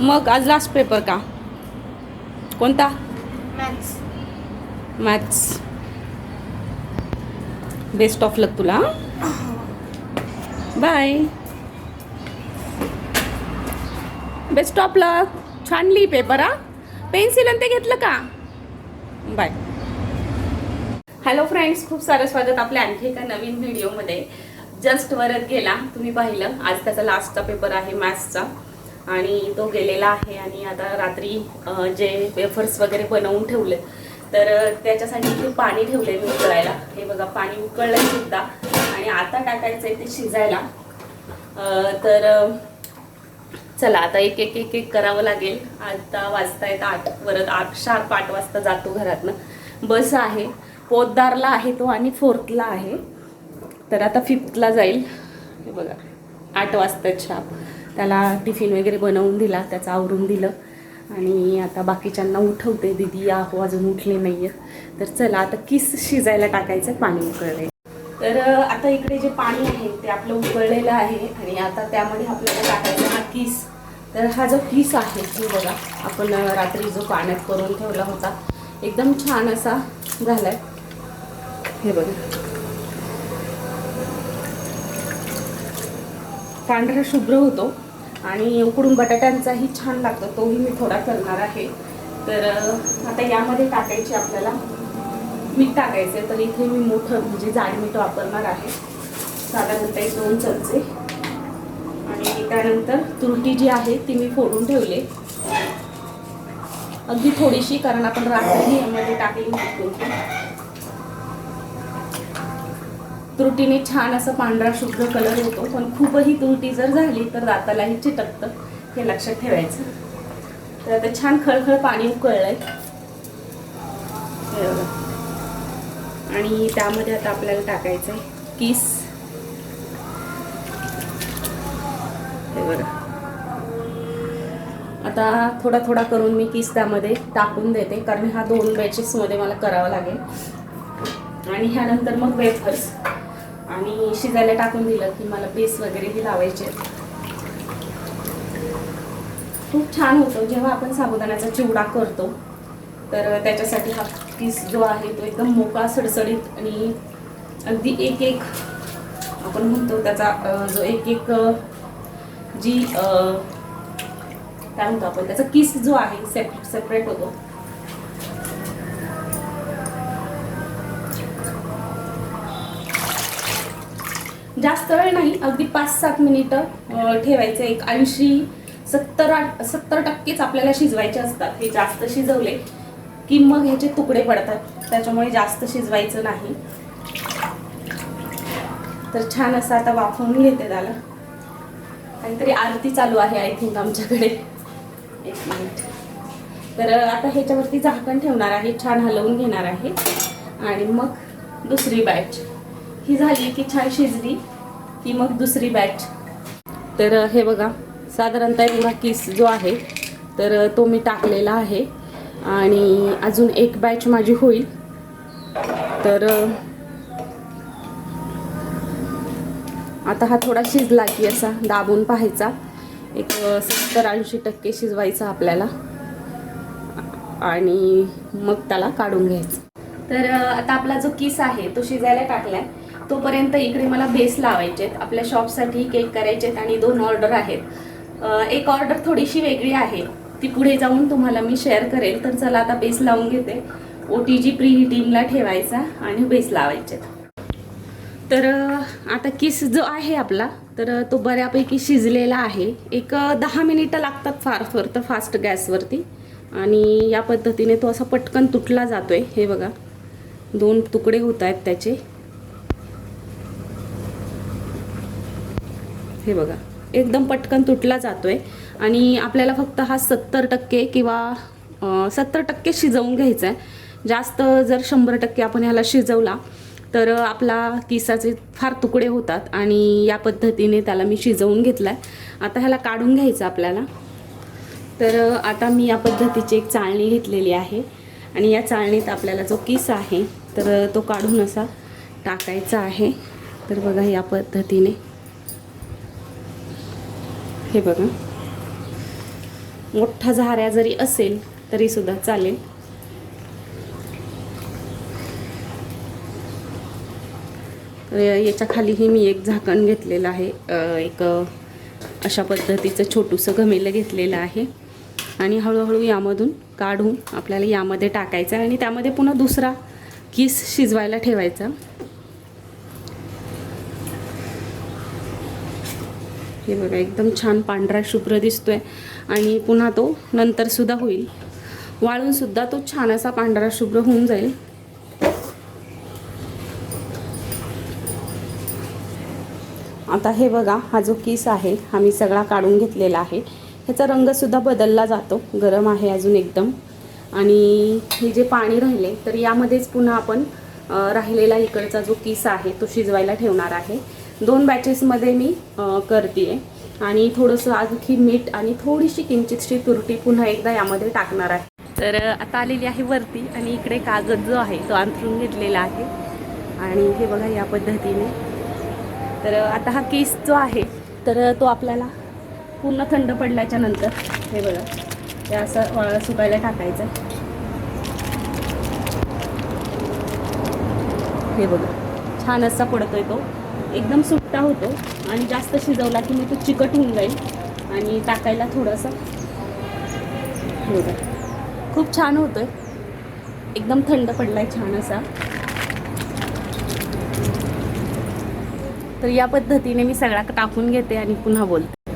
मग आज last paper का? कोणता? Maths maths best of luck तुला बाय बेस्ट ऑफ लक छान लिही पेपर हा? पेन्सिल आणि ते घेतलं का? बाय हॅलो फ्रेंड्स खूप सारं स्वागत आपल्या आणखी एका नवीन व्हिडिओमध्ये जस्ट वरत गेला तुम्ही पाहिलं. आज त्याचा लास्टचा पेपर आहे मॅथ्सचा आणि तो गेलेला आहे आणि आता रात्री जे वेफर्स वगैरे बनवून ठेवले तर त्याच्यासाठी इथे पाणी ठेवले मी उकळायला. हे बघा पाणी उकळलंय सुद्धा. आणि आता टाकायचं आहे ते शिजायला. तर चला आता एक एक एक एक करावं लागेल. आता वाजता येत आठ परत आठ शार्प आठ वाजता जातो घरातनं. बस आहे. पोतदारला आहे तो आणि फोर्थला आहे. तर आता फिफ्थला जाईल. हे बघा आठ वाजता शार्प. त्याला टिफिन वगैरे बनवून दिला त्याचं आवरून दिलं. आणि आता बाकीच्यांना उठवते दिदी आहो अजून उठले नाही आहे तर चला आता किस शिजायला टाकायचं पाणी उकळले. तर आता इकडे जे पाणी आहे ते आपलं उकळलेलं आहे. आणि आता त्यामध्ये आपल्याला टाकायचा हा किस. तर हा जो किस आहे हे बघा आपण रात्री जो पाण्यात करून ठेवला होता एकदम छान असा झालाय. हे बघा. पांढरा शुभ्र होतो आणि उकडून बटाट्यांचाही छान लागतो तोही मी थोडा करणार आहे. तर आता यामध्ये टाकायची आपल्याला मीठ टाकायचं आहे तर इथे मी मोठं म्हणजे जाड मीठ वापरणार आहे. साधारणतः एक दोन चमचे. आणि त्यानंतर तुरटी जी आहे ती मी फोडून ठेवले. अगदी थोडीशी कारण आपण रात्री यामध्ये टाकली तुरटी त्रुटीने छान असं पांढरा शुभ्र कलर होतो पण खूपही त्रुटी जर झाली तर दातालाही चिटकतं हे लक्षात ठेवायचं. तर आता छान खळखळ पाणी उकळलंय. आणि त्यामध्ये आता आपल्याला टाकायचं आहे किस. हे बरं आता थोडा थोडा करून मी किस त्यामध्ये टाकून देते कारण हा दोन बॅचेसमध्ये मला करावा लागेल. आणि ह्यानंतर मग वेफर्स आणि शिजायला टाकून दिलं की मला बेस वगैरेही लावायचे आहेत. खूप छान होतो जेव्हा आपण साबुदाण्याचा चिवडा करतो तर त्याच्यासाठी हा पीस जो आहे तो एकदम मोकळा सडसडीत आणि अगदी एक एक आपण म्हणतो त्याचा जो एक एक जी काय म्हणतो आपण त्याचा किस जो आहे सेप सेपरेट होतो जास्त वेळ नाही अगदी पाच सात मिनिटं अं, ठेवायचं. एक ऐंशी सत्तर आठ सत्तर टक्केच आपल्याला शिजवायचे असतात. हे जास्त शिजवले की मग ह्याचे तुकडे पडतात. त्याच्यामुळे जास्त शिजवायचं नाही. तर छान असं आता वाफवून घेते त्याला. काहीतरी आरती चालू आहे आय थिंक आमच्याकडे. एक मिनिट. तर आता ह्याच्यावरती झाकण ठेवणार आहे. छान हलवून घेणार आहे. आणि मग दुसरी बॅच ही झाली की छान शिजली की मग दुसरी बॅच तर हे बघा साधारणतः एवढा किस जो आहे तर तो मी टाकलेला आहे. आणि अजून एक बॅच माझी होईल. तर आता हा थोडा शिजला की असा दाबून पाहायचा. एक सत्तर ऐंशी टक्के शिजवायचा आपल्याला. आणि मग त्याला काढून घ्यायचं. तर आता आपला जो किस आहे तो शिजायला टाकलाय. तोपर्यंत इकडे मला बेस लावायचे आहेत आपल्या शॉपसाठी केक करायचे आहेत आणि दोन ऑर्डर आहेत. एक ऑर्डर थोडीशी वेगळी आहे. ती पुढे जाऊन तुम्हाला मी शेअर करेल. तर चला आता बेस लावून घेते. ओ टी जी प्री हिटिंगला ठेवायचा आणि बेस लावायचे तर आता किस जो आहे आपला तर तो बऱ्यापैकी शिजलेला आहे. एक दहा मिनिटं लागतात फार फार तर फास्ट गॅसवरती. आणि या पद्धतीने तो असा पटकन तुटला जातो आहे हे बघा. दोन तुकडे होत आहेत त्याचे. हे बघा. एकदम पटकन तुटला जातोय. आणि आपल्याला फक्त हा सत्तर टक्के किंवा सत्तर टक्के शिजवून घ्यायचा आहे जास्त जर शंभर टक्के आपण ह्याला शिजवला तर आपला किसाचे फार तुकडे होतात आणि या पद्धतीने त्याला मी शिजवून घेतला आहे आता ह्याला काढून घ्यायचं आपल्याला. तर आता मी या पद्धतीची एक चाळणी घेतलेली आहे. आणि या चाळणीत आपल्याला जो किस आहे तर तो काढून असा टाकायचा आहे. तर बघा या पद्धतीने. हे बघा. मोठा झाऱ्या जरी असेल तरी सुद्धा चालेल. तर याच्या खालीही मी एक झाकण घेतलेलं आहे. एक अशा पद्धतीचं छोटूसं घमेलं घेतलेलं आहे. आणि हळूहळू यामधून काढून आपल्याला यामध्ये टाकायचं आहे. आणि त्यामध्ये पुन्हा दुसरा किस शिजवायला ठेवायचा. हे बघा एकदम छान पांढरा शुभ्र दिसतोय. आणि पुन्हा तो नंतर सुद्धा होईल. वाळून सुद्धा तो छान असा पांढरा शुभ्र होऊन जाईल. आता हे बघा हा जो किस आहे हा मी सगळा काढून घेतलेला आहे. ह्याचा रंगसुद्धा बदलला जातो. गरम आहे अजून एकदम. आणि हे जे पाणी राहिले तर यामध्येच पुन्हा आपण राहिलेला इकडचा जो किस आहे तो शिजवायला ठेवणार आहे. दोन बॅचेसमध्ये मी करते आणि थोडंसं आणखी मीठ आणि थोडीशी किंचितशी तुरटी पुन्हा एकदा यामध्ये टाकणार आहे. तर आता आलेली आहे वरती आणि इकडे कागद जो आहे तो अंथरून घेतलेला आहे. आणि हे बघा या पद्धतीने. तर आता हा केस जो आहे तर तो आपल्याला पूर्ण थंड पडल्याच्या नंतर हे बघा ते असं वाळ सुकायला टाकायचं. हे बघा छान असा पडतोय तो. एकदम सुट्टा होतो आणि जास्त शिजवला की मग तो चिकट होऊन जाईल आणि टाकायला थोडंसं बघा खूप छान होतोय. एकदम थंड पडलाय छान असा. तर या पद्धतीने मी सगळा टाकून घेते आणि पुन्हा बोलते.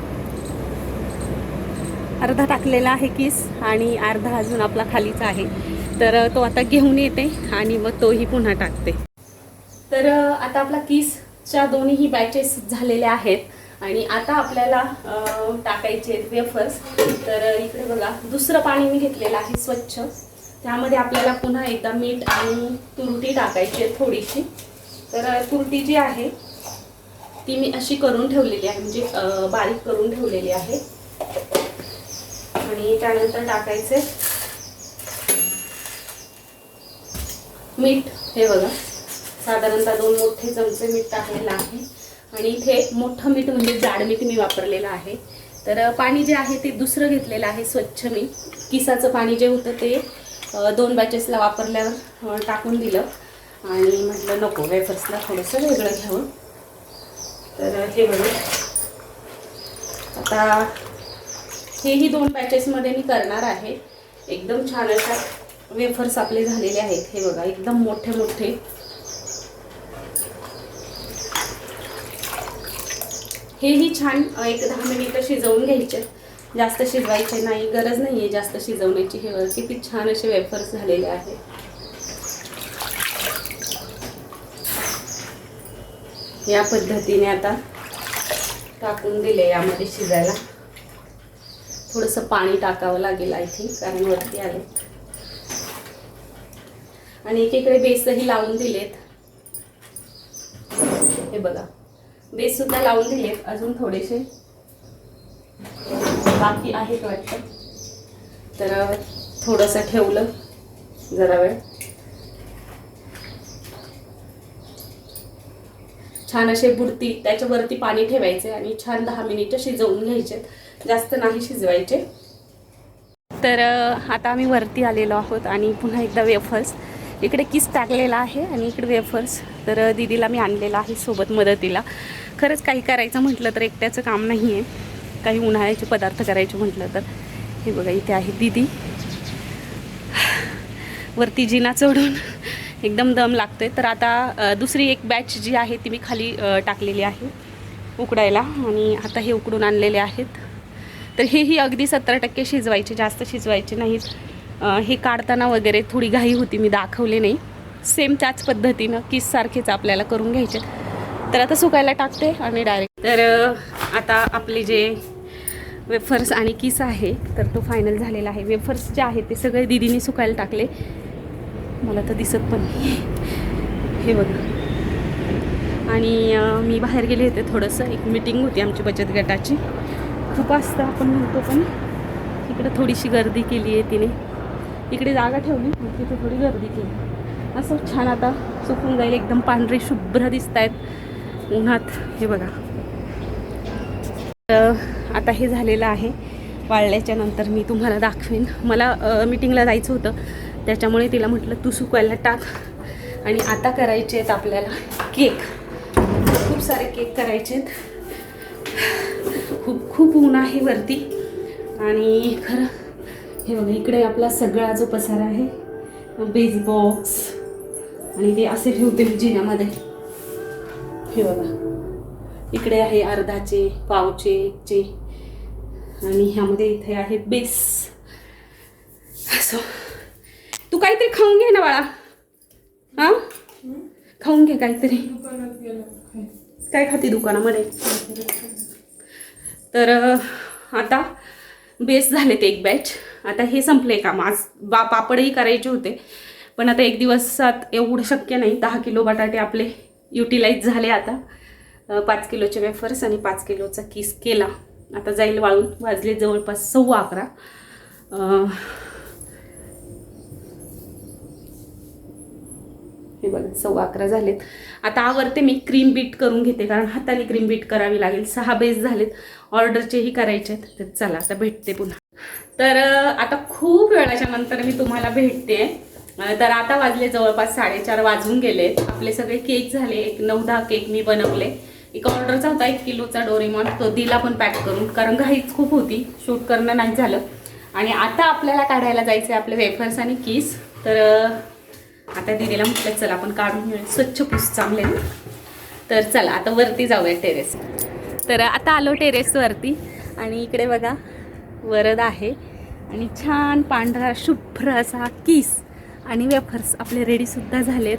अर्धा टाकलेला आहे किस आणि अर्धा अजून आपला खालीचा आहे. तर तो आता घेऊन येते आणि मग तोही पुन्हा टाकते. तर आता आपला किस च्या दोन्हीही बॅचेस झालेल्या आहेत. आणि आता आपल्याला टाकायचे आहेत वेफर्स तर इकडे बघा दुसरं पाणी मी घेतलेलं आहे स्वच्छ. त्यामध्ये आपल्याला पुन्हा एकदा मीठ आणि तुरटी टाकायची आहे थोडीशी. तर तुरटी जी आहे ती मी अशी करून ठेवलेली आहे म्हणजे बारीक करून ठेवलेली आहे. आणि त्यानंतर टाकायचे मीठ हे बघा. साधारणतः दोन मोठे चमचे मीठ टाकलेलं आहे. आणि इथे मोठं मीठ म्हणजे जाड मीठ मी वापरलेलं आहे. तर पाणी जे आहे ते दुसरं घेतलेलं आहे स्वच्छ मी किसाचं पाणी जे होतं ते दोन बॅचेसला वापरल्यावर टाकून दिलं. आणि म्हटलं नको वेफर्सला थोडंसं वेगळं घ्यावं. तर हे बघा. आता हेही दोन बॅचेसमध्ये मी करणार आहे. एकदम छान अशा वेफर्स आपले झालेले आहेत. हे बघा एकदम मोठे मोठे हेही छान एक दहा मिनिटं शिजवून घ्यायचे. जास्त शिजवायचे नाही गरज नाही आहे जास्त शिजवण्याची. हे वर किती छान असे वेफर्स झालेले आहेत. या पद्धतीने आता टाकून दिले यामध्ये शिजायला. थोडंसं पाणी टाकावं लागेल आय थिंक कारण वरती आले आणि एकीकडे बेसही लावून दिलेत. हे बघा. बेस सुद्धा लावून दिलेत. अजून थोडेसे बाकी आहेत वाटतं. तर थोडंसं ठेवलं. जरा वेळ. छान असे बुडती त्याच्यावरती पाणी ठेवायचे आणि छान दहा मिनिटं शिजवून घ्यायचे. जास्त नाही शिजवायचे. तर आता आम्ही वरती आलेलो आहोत आणि पुन्हा एकदा वेफर्स. इकडे किस टाकलेला आहे आणि इकडे वेफर्स. तर दिदीला दीदीला मी आणलेला आहे सोबत मदतीला. खरंच काही करायचं म्हटलं तर एकट्याचं काम नाही आहे काही उन्हाळ्याचे पदार्थ करायचे म्हटलं तर. हे बघा इथे आहे दीदी. वरती जिना चढून एकदम दम लागतोय. तर आता दुसरी एक बॅच जी आहे ती मी खाली टाकलेली आहे उकडायला. आणि आता हे उकडून आणलेले आहेत. तर हेही अगदी सत्तर टक्के शिजवायचे जास्त शिजवायचे नाहीत. हे काढताना वगैरे थोडी घाई होती मी दाखवले नाही. सेम त्याच पद्धतीनं किस सारखेच आपल्याला करून घ्यायचे. तर आता सुकायला टाकते आणि डायरेक्ट तर आता आपले जे वेफर्स आणि किस आहे तर तो फायनल झालेला आहे. वेफर्स जे आहे ते सगळे दिदीने सुकायला टाकले. मला तर दिसत पण हे बघा. आणि मी बाहेर गेले होते थोडंसं. एक मिटिंग होती आमची बचत गटाची. खूप असतं आपण म्हणतो पण. इकडं थोडीशी गर्दी केली आहे तिने. इकडे जागा ठेवली मग तिथे थोडी गर्दी केली. असं छान आता सुकून जाईल एकदम पांढरे शुभ्र दिसत आहेत उन्हात. हे बघा. तर आता हे झालेलं आहे. वाळल्याच्या नंतर मी तुम्हाला दाखवेन. मला मीटिंगला जायचं होतं. त्याच्यामुळे तिला म्हटलं तू सुकवायला टाक. आणि आता करायचे आहेत आपल्याला केक. खूप सारे केक करायचे आहेत. खूप खूप ऊन आहे वरती. आणि खरं हे बघा इकडे आपला सगळा जो पसारा आहे बेस बॉक्स आणि ते असे ठेवते मी जिन्यामध्ये. हे बघा. इकडे आहे अर्धाचे पावचे चे आणि ह्यामध्ये इथे आहे बेस असं. तू काहीतरी खाऊन घे ना बाळा. हा? खाऊन घे काहीतरी. काय खाते दुकानामध्ये? तर आता बेस झालेत एक बॅच आता हे संपले काम. आज बा पापडही करायचे होते. पण आता एक दिवसात एवढं शक्य नाही. दहा किलो बटाटे आपले युटिलाइज झाले आता. पाच किलोचे वेफर्स आणि पाच किलोचा किस केला. आता जाईल वाळून. वाजले जवळपास सव्वा अकरा. हे बघा सव्वा अकरा झालेत. आता आवरते मी क्रीम बीट करून घेते कारण हाताने क्रीम बीट करावी लागेल. सहा बेस झालेत ऑर्डरचेही करायचे आहेत. तर चला आता भेटते पुन्हा. तर आता खूप वेळाच्या नंतर मी तुम्हाला भेटते. तर आता वाजले जवळपास साडेचार वाजून गेलेत. आपले सगळे केक झाले. एक नऊ दहा केक मी बनवले. एक ऑर्डरचा होता एक किलोचा डोरेमॉन तो दिला पण पॅक करून कारण घाईच खूप होती. शूट करणं नाही झालं. आणि आता आपल्याला काढायला जायचं आहे आपले वेफर्स आणि किस तर आता दिदीला म्हटलं चला आपण काढून स्वच्छ पुस चांगले ना? तर चला आता वरती जाऊया टेरेस तर आता आलो टेरेसवरती आणि इकडे बघा वरद आहे. आणि छान पांढरा शुभ्र असा किस आणि वेफर्स आपले रेडीसुद्धा झालेत.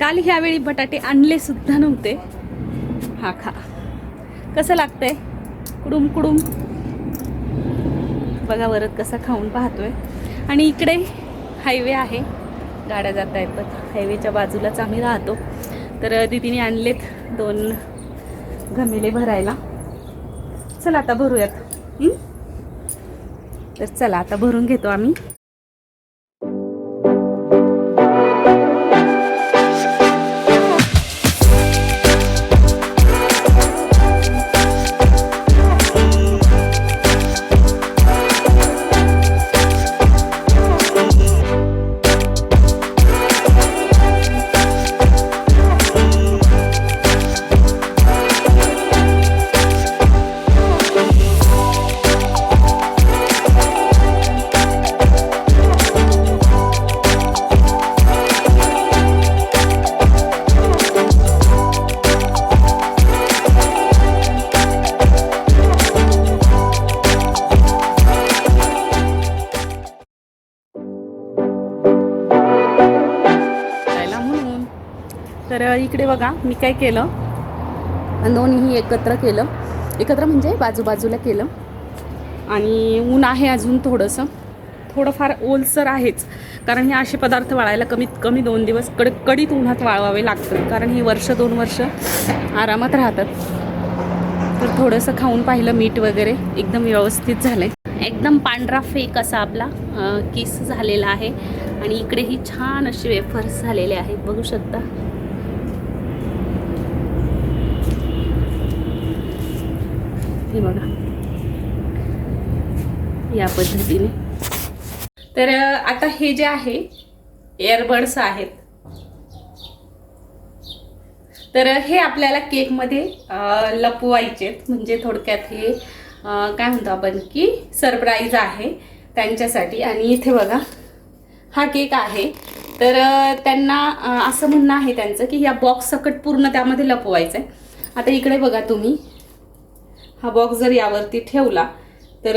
काल ह्यावेळी बटाटे आणले सुद्धा नव्हते. हा खा. कसं लागतंय? कुडुम कुडुम. बघा वरद कसा खाऊन पाहतोय. आणि इकडे हायवे आहे. गाड्या जात आहेत. पण हायवेच्या बाजूलाच आम्ही राहतो. तर दिदीने आणलेत दोन घमेले भरायला. चला आता भरूयात. तर चला आता भरून घेतो आम्ही. मी काय केलं? दोन्ही एकत्र केलं. एकत्र म्हणजे बाजूबाजूला केलं. आणि ऊन आहे अजून थोडंसं. थोडंफार ओलसर आहेच. कारण हे असे पदार्थ वाळायला कमीत कमी दोन दिवस कड कडीत उन्हात वाळवावे लागतं कारण ही वर्ष दोन वर्ष आरामात राहतात. तर थोडंसं खाऊन पाहिलं मीठ वगैरे. एकदम व्यवस्थित झालं आहे एकदम पांढरा फेक असा आपला किस झालेला आहे. आणि इकडेही छान असे वेफर्स झालेले आहेत. बघू शकता. हे बघा. या पद्धतीने. तर आता हे जे आहे एअरबड्स आहेत. तर हे आपल्याला केकमध्ये लपवायचे लपवायचेत म्हणजे थोडक्यात हे काय म्हणतो आपण की सरप्राईज आहे त्यांच्यासाठी. आणि इथे बघा हा केक आहे. तर त्यांना असं म्हणणं आहे त्यांचं की या बॉक्स सकट पूर्ण त्यामध्ये लपवायचं आहे आता इकडे बघा तुम्ही. हा बॉक्स जर यावरती ठेवला तर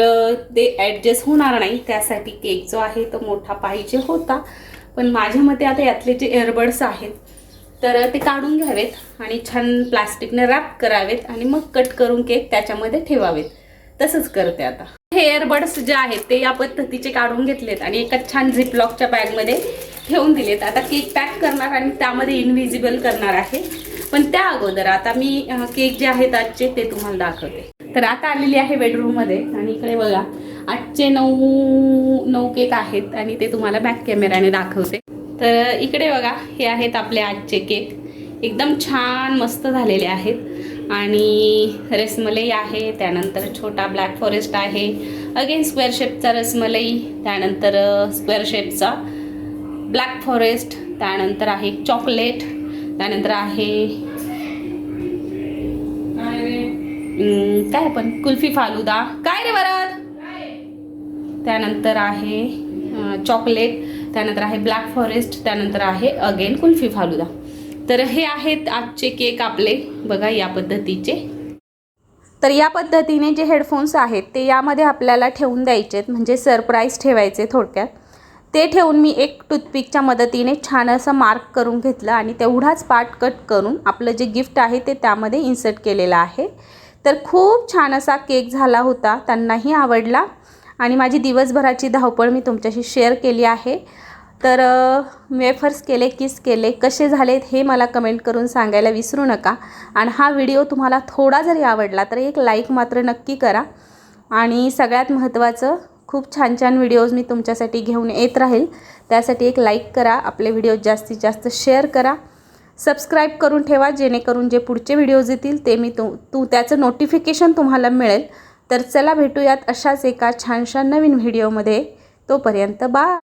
ते ॲडजस्ट होणार नाही. त्यासाठी केक जो आहे तो मोठा पाहिजे होता. पण माझ्या मते आता यातले जे एअरबड्स आहेत तर ते काढून घ्यावेत आणि छान प्लास्टिकने रॅप करावेत आणि मग कट करून केक त्याच्यामध्ये ठेवावेत. तसंच करते आता. हे एअरबड्स जे आहेत ते या पद्धतीचे काढून घेतलेत आणि एका छान झिपलॉकच्या बॅगमध्ये ठेवून दिलेत. आता केक पॅक करणार आणि त्यामध्ये इनव्हिजिबल करणार आहे. पण त्या अगोदर आता मी केक जे आहेत आजचे ते तुम्हाला दाखवते. तर आता आलेली आहे बेडरूममध्ये आणि इकडे बघा आजचे नऊ नऊ केक आहेत आणि ते तुम्हाला बॅक कॅमेराने दाखवते. तर इकडे बघा हे आहेत आपले आजचे केक. एकदम छान मस्त झालेले आहेत. आणि रसमलई आहे त्यानंतर छोटा ब्लॅक फॉरेस्ट आहे. अगेन स्क्वेअर शेपचा रसमलई त्यानंतर स्क्वेअर शेपचा ब्लॅक फॉरेस्ट त्यानंतर आहे चॉकलेट त्यानंतर आहे काय पण कुल्फी फालुदा. काय रे वरात त्यानंतर आहे चॉकलेट त्यानंतर आहे ब्लॅक फॉरेस्ट त्यानंतर आहे अगेन कुल्फी फालुदा. तर हे आहेत आजचे केक आपले. बघा या पद्धतीचे. तर या पद्धतीने जे हेडफोन्स आहेत ते यामध्ये आपल्याला ठेवून द्यायचे आहेत म्हणजे सरप्राईज ठेवायचे थोडक्यात. ते ठेवून मी एक टूथपिकच्या मदतीने छान असं मार्क करून घेतलं आणि तेवढाच पार्ट कट करून आपलं जे गिफ्ट आहे ते त्यामध्ये इन्सर्ट केलेलं आहे. तर खूप छान असा केक झाला होता. त्यांनाही आवडला. आणि माझी दिवसभराची धावपळ मी तुमच्याशी शेअर केली आहे. तर वेफर्स केले किस केले कसे झालेत हे मला कमेंट करून सांगायला विसरू नका. आणि हा व्हिडिओ तुम्हाला थोडा जरी आवडला तर एक लाईक मात्र नक्की करा. आणि सगळ्यात महत्त्वाचं खूप छान छान व्हिडिओज मी तुमच्यासाठी घेऊन येत राहील. त्यासाठी एक लाईक करा आपले व्हिडिओ जास्तीत जास्त शेअर करा. सबस्क्राईब करून ठेवा जेणेकरून जे पुढचे व्हिडिओज येतील ते मी तू तू त्याचं नोटिफिकेशन तुम्हाला मिळेल. तर चला भेटूयात अशाच एका छानशा नवीन व्हिडिओमध्ये. तोपर्यंत बा